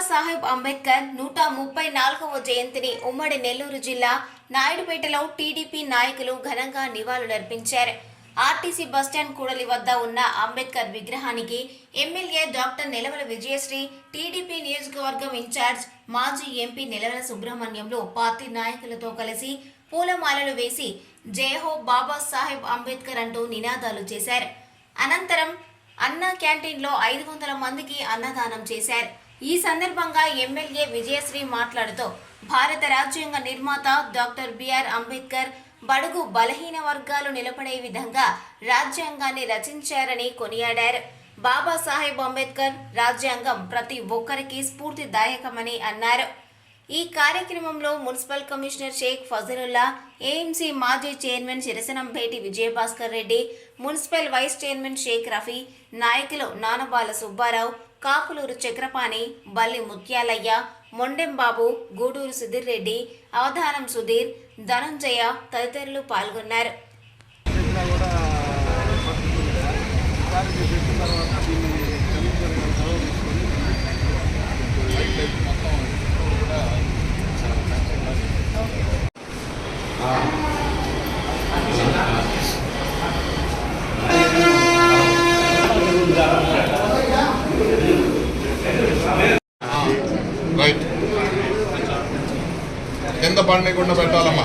బాబాసాహెబ్ అంబేద్కర్ నూట ముప్పై నాలుగవ జయంతిని ఉమ్మడి నెల్లూరు జిల్లా నాయుడుపేటలో టీడీపీ నాయకులు ఘనంగా నివాళులర్పించారు. ఆర్టీసీ బస్టాండ్ కూడలి వద్ద ఉన్న అంబేద్కర్ విగ్రహానికి MLA doctor Nilavala Vijayasri TDP నియోజకవర్గం ఇన్ఛార్జ్ మాజీ ఎంపీ నిలవల సుబ్రహ్మణ్యంలో పార్టీ నాయకులతో కలిసి పూలమాలలు వేసి జయహో బాబాసాహెబ్ అంబేద్కర్ అంటూ నినాదాలు చేశారు. అనంతరం అన్న క్యాంటీన్లో ఐదు వందల మందికి అన్నదానం చేశారు. ఈ సందర్భంగా ఎమ్మెల్యే విజయశ్రీ మాట్లాడుతూ భారత రాజ్యాంగ నిర్మాత డాక్టర్ బిఆర్ అంబేద్కర్ బడుగు బలహీన వర్గాలు నిలబడే విధంగా రాజ్యాంగాన్ని రచించారని కొనియాడారు. బాబాసాహెబ్ అంబేద్కర్ రాజ్యాంగం ప్రతి ఒక్కరికి స్ఫూర్తిదాయకమని అన్నారు. ఈ కార్యక్రమంలో municipal commissioner Sheikh Fazlullah AMC మాజీ chairman Sirasanampeti Vijayabhaskar Reddy municipal vice chairman Sheikh Rafi నాయకులు నానబాల సుబ్బారావు కాకులూరు చక్రపాణి బల్లి ముత్యాలయ్య మొండెంబాబు గూడూరు సుధీర్ రెడ్డి అవధానం సుధీర్ ధనంజయ తదితరులు పాల్గొన్నారు. కింద పడనీయకుండా పెట్టాలమ్మా.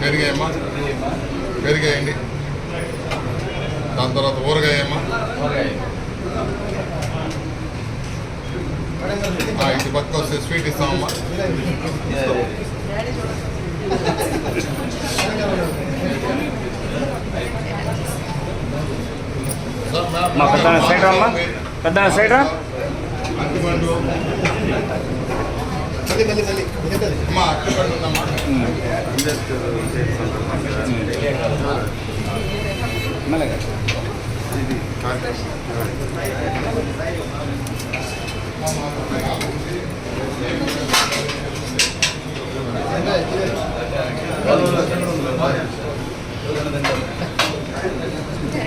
పెరిగాయమ్మా. పెరిగాయండి. దాని తర్వాత ఊరగాయమ్మా. ఇటు పక్క వస్తే స్వీట్ ఇస్తామమ్మా. పెద్ద సైడ్ రా అమ్మా. పెద్ద సైడ్ రా.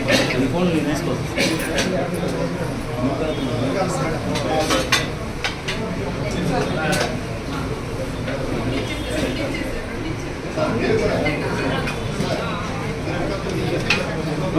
అరటిపండు ఫోన్ తీసుకో.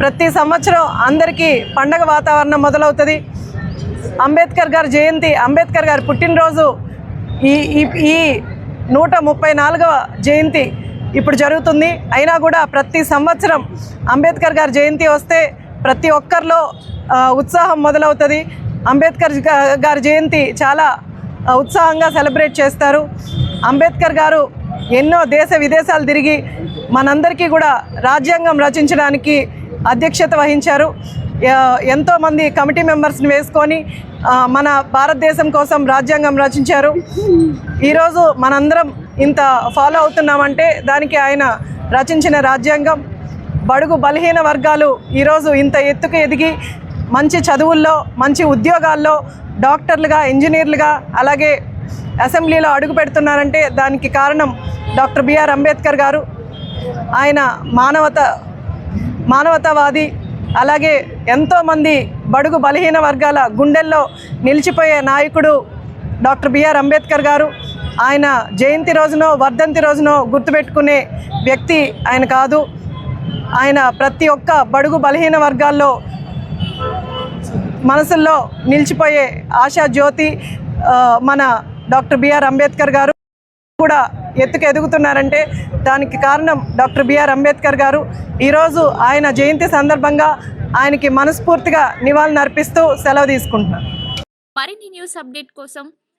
ప్రతి సంవత్సరం అందరికీ పండగ వాతావరణం మొదలవుతుంది. అంబేద్కర్ గారి జయంతి అంబేద్కర్ గారి పుట్టినరోజు ఈ ఈ ఈ నూట ముప్పై నాలుగవ జయంతి ఇప్పుడు జరుగుతుంది. అయినా కూడా ప్రతి సంవత్సరం అంబేద్కర్ గారి జయంతి వస్తే ప్రతి ఒక్కరిలో ఉత్సాహం మొదలవుతుంది. అంబేద్కర్ గారి జయంతి చాలా ఉత్సాహంగా సెలబ్రేట్ చేస్తారు. అంబేద్కర్ గారు ఎన్నో దేశ విదేశాలు తిరిగి మనందరికీ కూడా రాజ్యాంగం రచించడానికి అధ్యక్షత వహించారు. ఎంతోమంది కమిటీ మెంబర్స్ని వేసుకొని మన భారతదేశం కోసం రాజ్యాంగం రచించారు. ఈరోజు మనందరం ఇంత ఫాలో అవుతున్నామంటే దానికి ఆయన రచించిన రాజ్యాంగం బడుగు బలహీన వర్గాలు ఈరోజు ఇంత ఎత్తుకు ఎదిగి మంచి చదువుల్లో మంచి ఉద్యోగాల్లో డాక్టర్లుగా ఇంజనీర్లుగా అలాగే అసెంబ్లీలో అడుగు పెడుతున్నారంటే దానికి కారణం డాక్టర్ బిఆర్ అంబేద్కర్ గారు. ఆయన మానవత మానవతావాది అలాగే ఎంతోమంది బడుగు బలహీన వర్గాల గుండెల్లో నిలిచిపోయే నాయకుడు డాక్టర్ బిఆర్ అంబేద్కర్ గారు. ఆయన జయంతి రోజునో వర్ధంతి రోజునో గుర్తుపెట్టుకునే వ్యక్తి ఆయన కాదు. ఆయన ప్రతి ఒక్క బడుగు బలహీన వర్గాల్లో మనసుల్లో నిలిచిపోయే ఆశా జ్యోతి మన డాక్టర్ బిఆర్ అంబేద్కర్ గారు కూడా ఎత్తుకు ఎదుగుతున్నారంటే దానికి కారణం డాక్టర్ బిఆర్ అంబేద్కర్ గారు. ఈరోజు ఆయన జయంతి సందర్భంగా ఆయనకి మనస్ఫూర్తిగా నివాళులు అర్పిస్తూ సెలవు తీసుకుంటున్నాను. మరిన్ని న్యూస్ అప్డేట్ కోసం